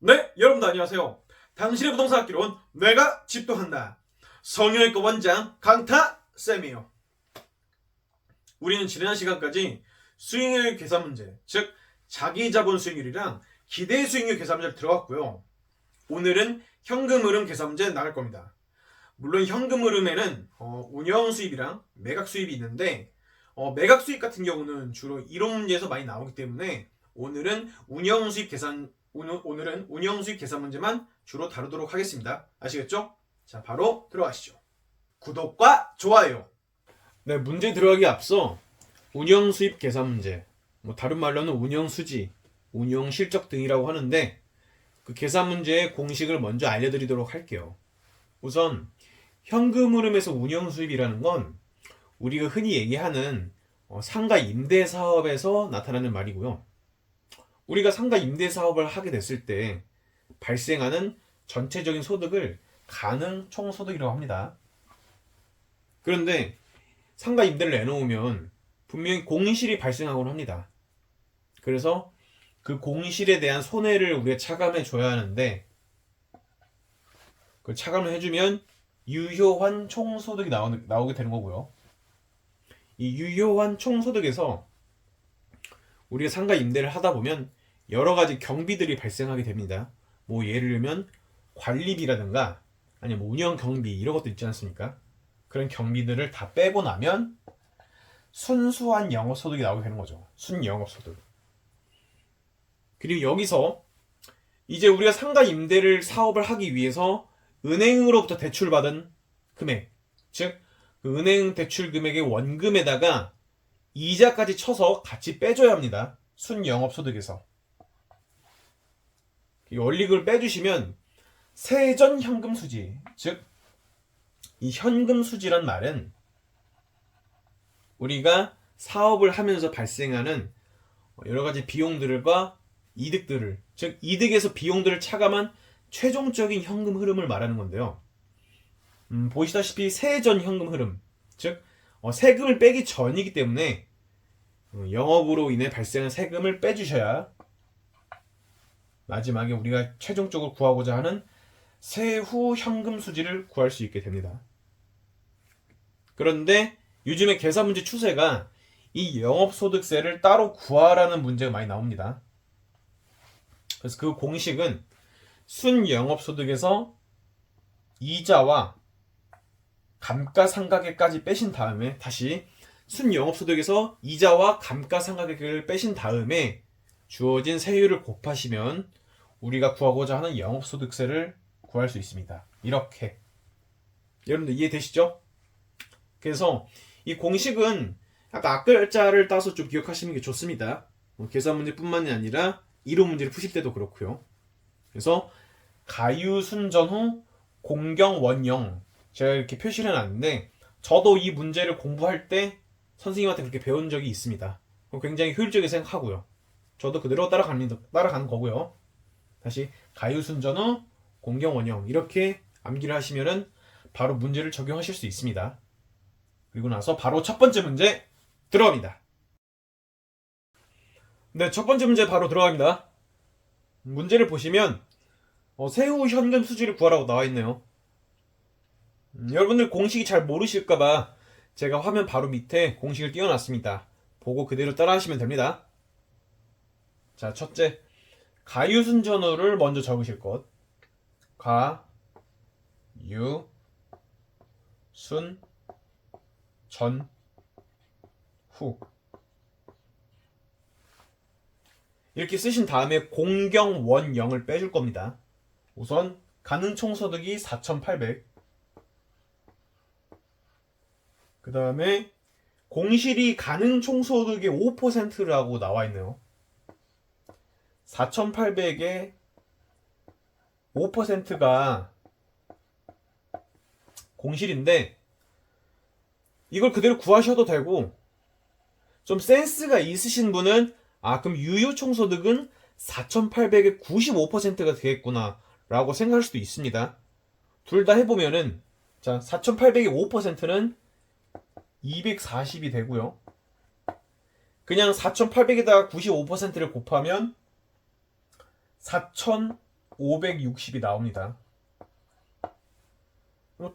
네, 여러분들 안녕하세요. 당신의 부동산 학기론 내가 집도 한다. 성형외과 원장 강타 쌤이요. 우리는 지난 시간까지 수익률 계산 문제, 즉 자기 자본 수익률이랑 기대 수익률 계산 문제를 들어갔고요. 오늘은 현금 흐름 계산 문제 나갈 겁니다. 물론 현금 흐름에는 어, 운영 수입이랑 매각 수입이 있는데 어, 매각 수입 같은 경우는 주로 이론 문제에서 많이 나오기 때문에 오늘은 운영 수입 계산 오늘, 오늘은 운영 수입 계산 문제만 주로 다루도록 하겠습니다. 아시겠죠? 자, 바로 들어가시죠. 구독과 좋아요. 네, 문제 들어가기 앞서 운영 수입 계산 문제, 뭐 다른 말로는 운영 수지, 운영 실적 등이라고 하는데 그 계산 문제의 공식을 먼저 알려드리도록 할게요. 우선 현금 흐름에서 운영 수입이라는 건 우리가 흔히 얘기하는 어, 상가 임대 사업에서 나타나는 말이고요. 우리가 상가 임대 사업을 하게 됐을 때 발생하는 전체적인 소득을 가능 총소득이라고 합니다. 그런데 상가 임대를 내놓으면 분명히 공실이 발생하곤 합니다. 그래서 그 공실에 대한 손해를 우리가 차감해 줘야 하는데 그 차감을 해주면 유효한 총소득이 나오, 나오게 되는 거고요. 이 유효한 총소득에서 우리가 상가 임대를 하다 보면 여러 가지 경비들이 발생하게 됩니다. 뭐 예를 들면 관리비라든가 아니면 뭐 운영 경비 이런 것도 있지 않습니까? 그런 경비들을 다 빼고 나면 순수한 영업 소득이 나오게 되는 거죠. 순 영업 소득. 그리고 여기서 이제 우리가 상가 임대를 사업을 하기 위해서 은행으로부터 대출받은 금액, 즉, 그 은행 대출 금액의 원금에다가 이자까지 쳐서 같이 빼줘야 합니다. 순 영업 소득에서. 이 원리금을 빼주시면 세전 현금 수지, 즉, 이 현금 수지란 말은 우리가 사업을 하면서 발생하는 여러 가지 비용들과 이득들을, 즉, 이득에서 비용들을 차감한 최종적인 현금 흐름을 말하는 건데요. 음, 보시다시피 세전 현금 흐름, 즉, 어, 세금을 빼기 전이기 때문에 어, 영업으로 인해 발생한 세금을 빼주셔야 마지막에 우리가 최종적으로 구하고자 하는 세후 현금 수지를 구할 수 있게 됩니다. 그런데 요즘에 계산 문제 추세가 이 영업소득세를 따로 구하라는 문제가 많이 나옵니다. 그래서 그 공식은 순영업소득에서 이자와 감가상각액까지 빼신 다음에 다시 순영업소득에서 이자와 감가상각액을 빼신 다음에 주어진 세율을 곱하시면 우리가 구하고자 하는 영업소득세를 구할 수 있습니다. 이렇게. 여러분들 이해되시죠? 그래서 이 공식은 아까 앞글자를 따서 좀 기억하시는 게 좋습니다. 뭐 계산 문제뿐만이 아니라 이론 문제를 푸실 때도 그렇고요. 그래서 가유 순전 후 공경 원영 제가 이렇게 표시를 해놨는데 저도 이 문제를 공부할 때 선생님한테 그렇게 배운 적이 있습니다. 굉장히 효율적이게 생각하고요. 저도 그대로 따라가는, 따라가는 거고요. 다시 가유순전 후 공경원형 이렇게 암기를 하시면은 바로 문제를 적용하실 수 있습니다. 그리고 나서 바로 첫 번째 문제 들어갑니다. 네, 첫 번째 문제 바로 들어갑니다. 문제를 보시면 어, 세후 현금 수지를 구하라고 나와 있네요. 음, 여러분들 공식이 잘 모르실까봐 제가 화면 바로 밑에 공식을 띄워놨습니다. 보고 그대로 따라하시면 됩니다. 자, 첫째. 가유순전후를 먼저 적으실 것. 가, 유, 순, 전, 후. 이렇게 쓰신 다음에 공경 원영을 빼줄 겁니다. 우선 가능 총소득이 4,800. 그 다음에 공실이 가능 총소득의 5%라고 나와 있네요. 4,800의 5%가 공실인데 이걸 그대로 구하셔도 되고 좀 센스가 있으신 분은 아 그럼 유효 총소득은 4,800의 95%가 되겠구나 라고 생각할 수도 있습니다. 둘 다 해보면은 자 4,800의 5%는 240이 되고요. 그냥 4,800에다가 95%를 곱하면 560이 나옵니다. 또-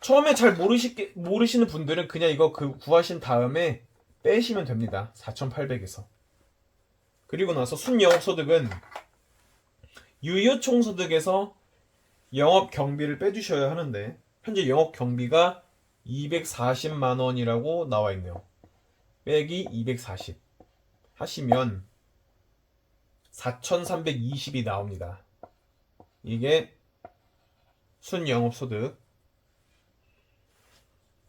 처음에 잘 모르시, 모르시는 분들은 그냥 이거 그 구하신 다음에 빼시면 됩니다. 4,800에서. 그리고 나서 순영업소득은 유효총소득에서 영업 경비를 빼주셔야 하는데 현재 영업 경비가 240만 원이라고 나와 있네요. 빼기 240 하시면 4,320이 나옵니다. 이게 순영업소득.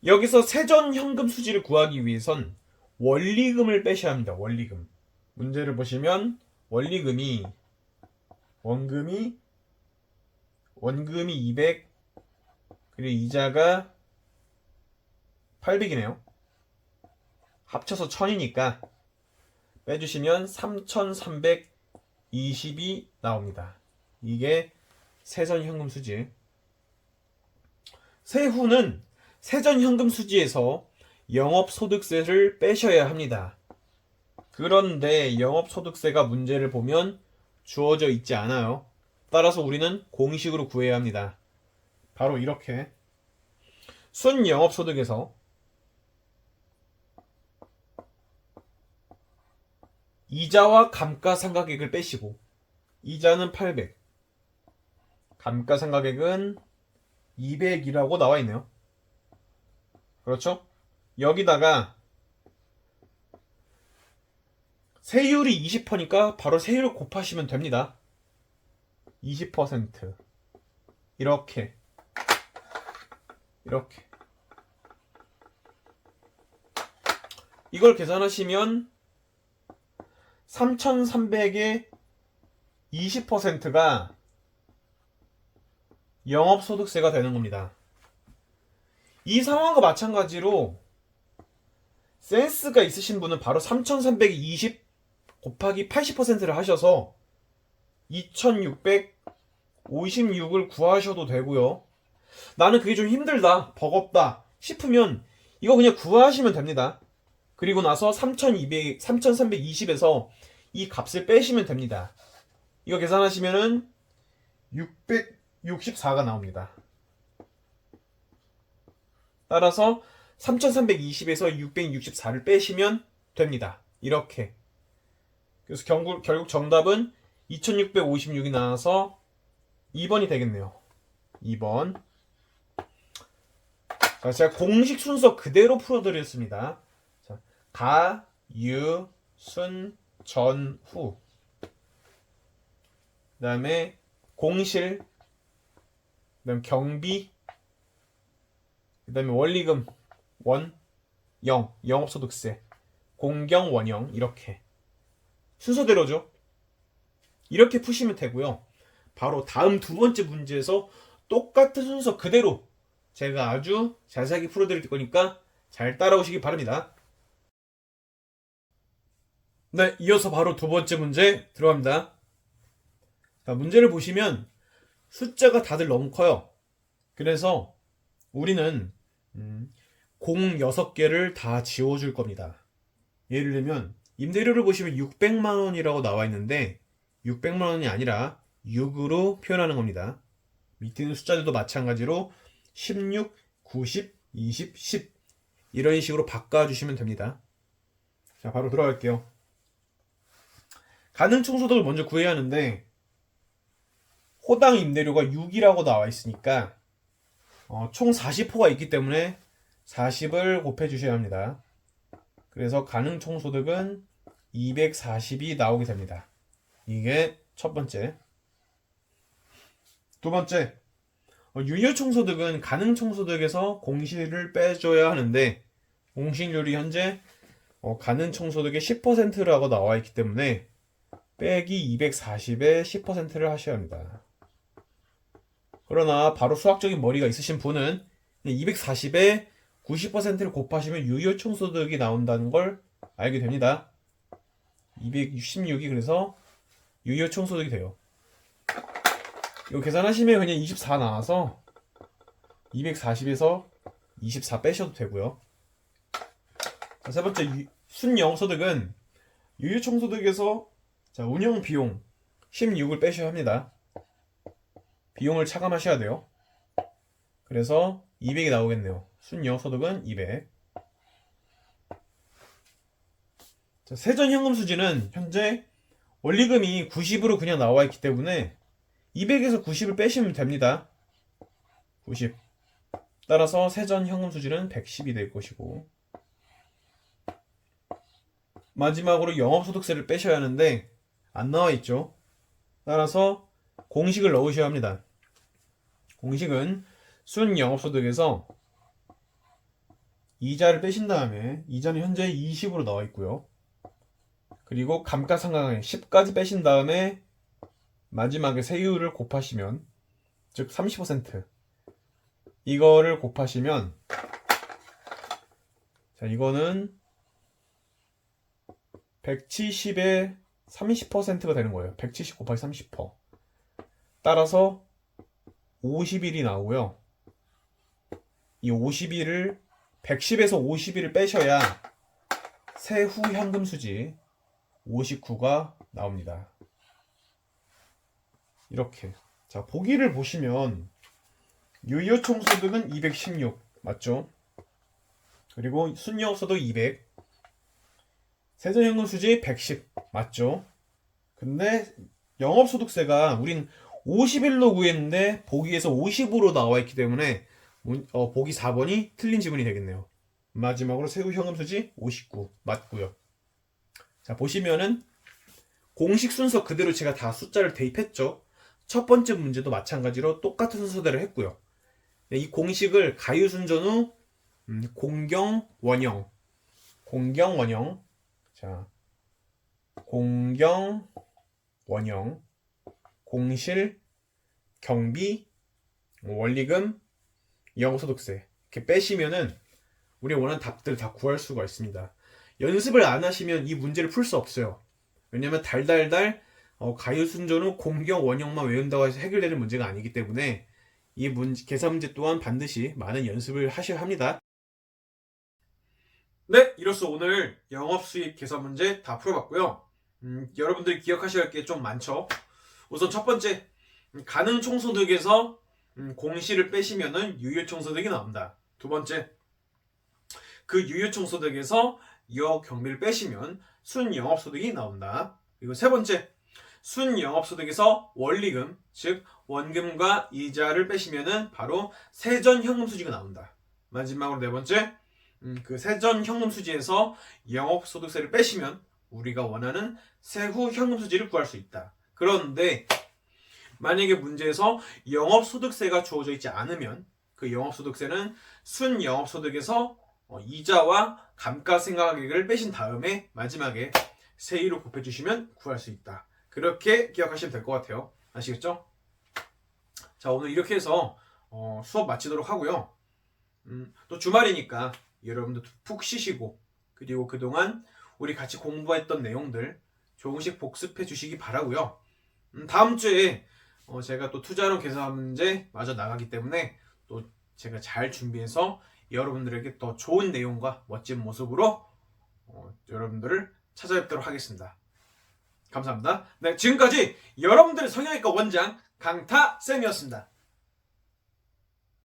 여기서 세전 현금 수지를 구하기 위해선 원리금을 빼셔야 합니다. 원리금. 문제를 보시면 원리금이 원금이 원금이 200 그리고 이자가 800이네요. 합쳐서 1000이니까 빼주시면 3320이 나옵니다. 이게 세전 현금 수지. 세후는 세전 현금 수지에서 영업소득세를 빼셔야 합니다. 그런데 영업소득세가 문제를 보면 주어져 있지 않아요. 따라서 우리는 공식으로 구해야 합니다. 바로 이렇게 순영업소득에서 이자와 감가상각액을 빼시고 이자는 800 감가상각액은 200이라고 나와 있네요. 그렇죠? 여기다가 세율이 20%니까 바로 세율을 곱하시면 됩니다. 20% 이렇게 이렇게 이걸 계산하시면 3,300의 20%가 영업소득세가 되는 겁니다. 이 상황과 마찬가지로 센스가 있으신 분은 바로 3,320 곱하기 80%를 하셔서 2,656을 구하셔도 되고요. 나는 그게 좀 힘들다, 버겁다 싶으면 이거 그냥 구하시면 됩니다. 그리고 나서 3,200, 3,320에서 이 값을 빼시면 됩니다. 이거 계산하시면은 664가 나옵니다. 따라서 3,320에서 664를 빼시면 됩니다. 이렇게. 그래서 결국, 결국 정답은 2656이 나와서 2번이 되겠네요. 2번. 자, 제가 공식 순서 그대로 풀어드렸습니다. 자, 가, 유, 순, 전, 후. 그 다음에 공실, 그 다음 경비, 그 다음에 원리금, 원, 영, 영업소득세, 공경, 원형, 이렇게. 순서대로죠. 이렇게 푸시면 되고요. 바로 다음 두 번째 문제에서 똑같은 순서 그대로 제가 아주 자세하게 풀어드릴 거니까 잘 따라오시기 바랍니다. 네, 이어서 바로 두 번째 문제 들어갑니다. 자, 문제를 보시면 숫자가 다들 너무 커요. 그래서 우리는 음, 공 6개를 다 지워줄 겁니다. 예를 들면 임대료를 보시면 600만 원이라고 나와 있는데 600만 원이 아니라 6으로 표현하는 겁니다. 밑에 있는 숫자들도 마찬가지로 16, 90, 20, 10 이런 식으로 바꿔주시면 됩니다. 자, 바로 들어갈게요. 가능 총소득을 먼저 구해야 하는데 호당 임대료가 6이라고 나와 있으니까 어, 총 40호가 있기 때문에 40을 곱해 주셔야 합니다. 그래서 가능 총 소득은 240이 나오게 됩니다. 이게 첫 번째. 두 번째, 어, 유효 총소득은 가능 총소득에서 공시를 빼줘야 하는데 공시률이 현재 어, 가능 총소득의 10%라고 나와 있기 때문에 빼기 240에 10%를 하셔야 합니다. 그러나 바로 수학적인 머리가 있으신 분은 240에 90%를 곱하시면 유효 총소득이 나온다는 걸 알게 됩니다. 266이 그래서 유효 총소득이 돼요. 이거 계산하시면 그냥 24 나와서 240에서 24 빼셔도 되고요. 자, 세 번째 유- 순영소득은 유효 총소득에서 자, 운영 비용 16을 빼셔야 합니다. 비용을 차감하셔야 돼요. 그래서 200이 나오겠네요. 순영 소득은 200. 자, 세전 현금 수지는 현재 원리금이 90으로 그냥 나와 있기 때문에 200에서 90을 빼시면 됩니다. 90. 따라서 세전 현금 수지는 110이 될 것이고 마지막으로 영업소득세를 빼셔야 하는데 안 나와 있죠. 따라서 공식을 넣으셔야 합니다. 공식은 순 영업소득에서 이자를 빼신 다음에 이자는 현재 20으로 나와 있고요. 그리고 감가상각에 10까지 빼신 다음에 마지막에 세율을 곱하시면 즉 30% 이거를 곱하시면 자 이거는 170에 30%가 되는 거예요. 170 곱하기 30%. 따라서 50일이 나오고요. 이 50일을 110에서 50일을 빼셔야 세후 현금 수지 59가 나옵니다. 이렇게. 자, 보기를 보시면 유효 총소득은 216 맞죠? 그리고 순영소득 200 세전현금 수지 110 맞죠? 근데 영업소득세가 우린 50일로 구했는데 보기에서 50으로 나와 있기 때문에 문- 어, 보기 4번이 틀린 지문이 되겠네요. 마지막으로 세후 현금 수지 59 맞고요. 자 보시면은 공식 순서 그대로 제가 다 숫자를 대입했죠. 첫 번째 문제도 마찬가지로 똑같은 순서대로 했고요. 네, 이 공식을 가유순전 후 음, 공경 원형 공경 원형 자 공경 원형 공실 경비 원리금 영소득세 이렇게 빼시면은 우리 원하는 답들을 다 구할 수가 있습니다. 연습을 안 하시면 이 문제를 풀 수 없어요. 왜냐면 달달달 어, 가유순전후 공경 원형만 외운다고 해서 해결되는 문제가 아니기 때문에 이 문제, 계산 문제 또한 반드시 많은 연습을 하셔야 합니다. 네, 이로써 오늘 영업 수익 계산 문제 다 풀어봤고요. 음, 여러분들이 기억하셔야 할 게 좀 많죠. 우선 첫 번째, 음, 가능 총소득에서 음, 공시를 빼시면은 유효 총소득이 나옵니다. 두 번째, 그 유효 총소득에서 여 경비를 빼시면 순 영업 소득이 나온다. 그리고 세 번째, 순 영업 소득에서 원리금, 즉 원금과 이자를 빼시면은 바로 세전 현금 수지가 나온다. 마지막으로 네 번째, 음, 그 세전 현금 수지에서 영업 소득세를 빼시면 우리가 원하는 세후 현금 수지를 구할 수 있다. 그런데 만약에 문제에서 영업 소득세가 주어져 있지 않으면 그 영업 소득세는 순 영업 소득에서 어, 이자와 감가상각액을 빼신 다음에 마지막에 세율을 곱해 주시면 구할 수 있다. 그렇게 기억하시면 될 것 같아요. 아시겠죠? 자 오늘 이렇게 해서 어, 수업 마치도록 하고요. 음, 또 주말이니까 여러분들 푹 쉬시고 그리고 그동안 우리 같이 공부했던 내용들 조금씩 복습해 주시기 바라고요. 음, 다음 주에 어, 제가 또 투자론 계산 문제 마저 나가기 때문에 또 제가 잘 준비해서 여러분들에게 더 좋은 내용과 멋진 모습으로 어, 여러분들을 찾아뵙도록 하겠습니다. 감사합니다. 네, 지금까지 여러분들의 성형외과 원장 강타쌤이었습니다.